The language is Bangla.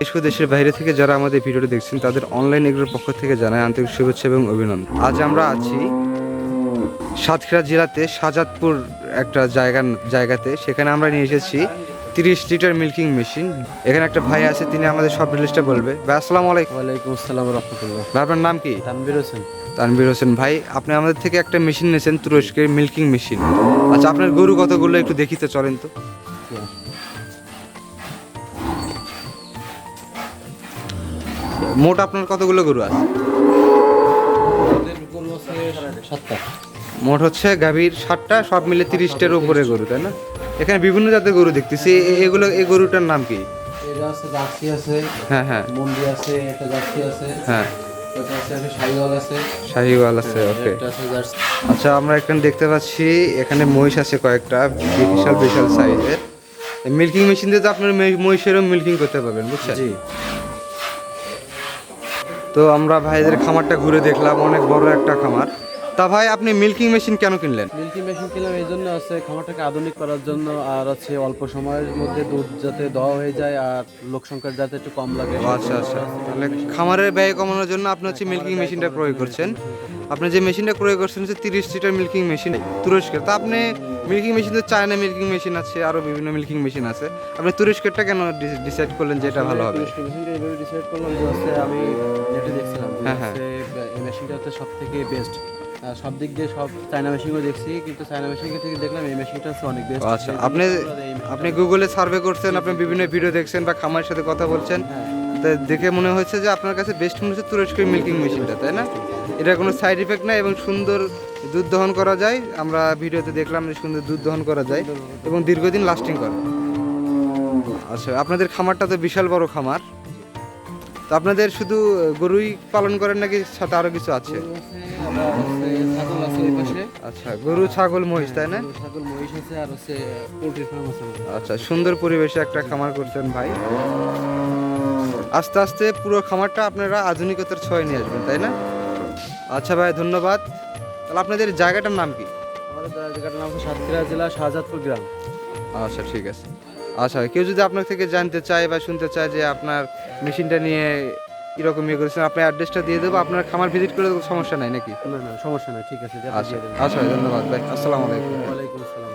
দেশ ও দেশের বাইরে থেকে যারা আমাদের ভিডিওটি দেখছেন তাদের অনলাইন এগুলোর পক্ষ থেকে জানায় আন্তরিক শুভেচ্ছা এবং অভিনন্দন। আজ আমরা আছি সাতক্ষীরা জেলাতে সাজাদপুর একটা জায়গা জায়গাতে। সেখানে আমরা নিয়ে এসেছি তিরিশ লিটার মিল্কিং মেশিন। এখানে একটা ভাই আছে তিনি আমাদের সব ডিটেলসটা বলবে। ভাই আসসালামু আলাইকুম। ওয়ালাইকুম আসসালাম রহমতুল্লাহ। ভাই আপনার নাম কি? তানবির হোসেন। তানবির হোসেন। ভাই আপনি আমাদের থেকে একটা মেশিন নিয়েছেন তুরস্কের মিল্কিং মেশিন। আচ্ছা আপনার গরু কতগুলো একটু দেখি তো চলেন তো। মোট আপনার কতগুলো গরু আছে? মোট হচ্ছে গাভীর ষাটটা সব মিলে তিরিশটার উপরে গরু তাই না? এখানে বিভিন্ন জাতের গরু দেখতেছি। এগুলো এই গরুটার নাম কি? হ্যাঁ হ্যাঁ। হ্যাঁ। শাহিওয়াল আছে। ওকে। জার্সি। আচ্ছা আমরা এখানে দেখতে পাচ্ছি এখানে মহিষ আছে কয়েকটা বিশাল বিশাল সাইজের মিল্কিং মেশিন দিয়ে তো আপনার মহিষেরও মিল্কিং করতে পারবেন বুঝছেন? তো আমরা ভাইদের খামারটা ঘুরে দেখলাম অনেক বড় একটা খামার। তা ভাই আপনি মিল্কিং মেশিন কেন কিনলেন? মিল্কিং মেশিন কিনলাম এই জন্য আছে খামারটাকে আধুনিক করার জন্য আর হচ্ছে অল্প সময়ের মধ্যে দুধ যাতে দেওয়া হয়ে যায় আর লোক সংখ্যা যাতে একটু কম লাগে। আচ্ছা আচ্ছা। তাহলে খামারের ব্যয় কমানোর জন্য আপনি হচ্ছে মিল্কিং মেশিনটা প্রয়োগ করছেন। আপনি যে মেশিনটা ক্রয় করছেন হচ্ছে তিরিশ লিটার মিল্কিং মেশিন তুরস্কের। তা আপনি মিল্কিং মেশিন তো চায়না মিল্কিং মেশিন আছে আরও বিভিন্ন মিল্কিং মেশিন আছে। আপনি তুরস্কেরটা কেন ডিসাইড করলেন যে এটা ভালো হবে? তুরস্ক মেশিনটা এইভাবে ডিসাইড করলাম যে হচ্ছে আমি নেটে দেখছিলাম হ্যাঁ, হ্যাঁ। এই মেশিনটা হচ্ছে সব থেকে বেস্ট সব দিক দিয়ে সব চায়না মেশিনও দেখছি কিন্তু চায়না মেশিন থেকে দেখলাম এই মেশিনটা হচ্ছে অনেক বেস্ট আচ্ছা আপনি আপনি গুগলে সার্ভে করছেন আপনি বিভিন্ন ভিডিও দেখছেন বা খামারের সাথে কথা বলছেন। তা দেখে মনে হচ্ছে যে আপনার কাছে বেস্ট মনে হচ্ছে তুরস্কের মিল্কিং মেশিনটা তাই না? এটা কোনো সাইড ইফেক্ট নাই এবং সুন্দর দুধ দহন করা যায়। আমরা ভিডিওতে দেখলাম যে সুন্দর দুধ দহন করা যায় এবং দীর্ঘদিন লাস্টিং করে। আচ্ছা আপনাদের খামারটা তো বিশাল বড় খামার। তো আপনাদের শুধু গরুই পালন করেন নাকি সাথে আরও কিছু আছে? আচ্ছা গরু, ছাগল, মহিষ, তাই না? ছাগল মহিষ আছে আর হচ্ছে ফার্ম আছে আচ্ছা সুন্দর পরিবেশে একটা খামার করছেন ভাই। আস্তে আস্তে পুরো খামারটা আপনারা আধুনিকতার ছোঁয়া নিয়ে আসবেন তাই না? আচ্ছা ভাই ধন্যবাদ। তাহলে আপনাদের জায়গাটার নাম কি? আমাদের জায়গাটার নাম সাতক্ষীরা জেলা শাহজাদপুর গ্রাম। আচ্ছা ঠিক আছে। আচ্ছা কেউ যদি আপনার থেকে জানতে চায় বা শুনতে চায় যে আপনার মেশিনটা নিয়ে কীরকম ইয়ে করেছেন আপনার অ্যাড্রেসটা দিয়ে দেবো আপনার খামার ভিজিট করে সমস্যা নাই নাকি? না না সমস্যা নাই ঠিক আছে আচ্ছা আচ্ছা ধন্যবাদ ভাই আসসালামু আলাইকুম। ওয়ালাইকুম আসসালাম।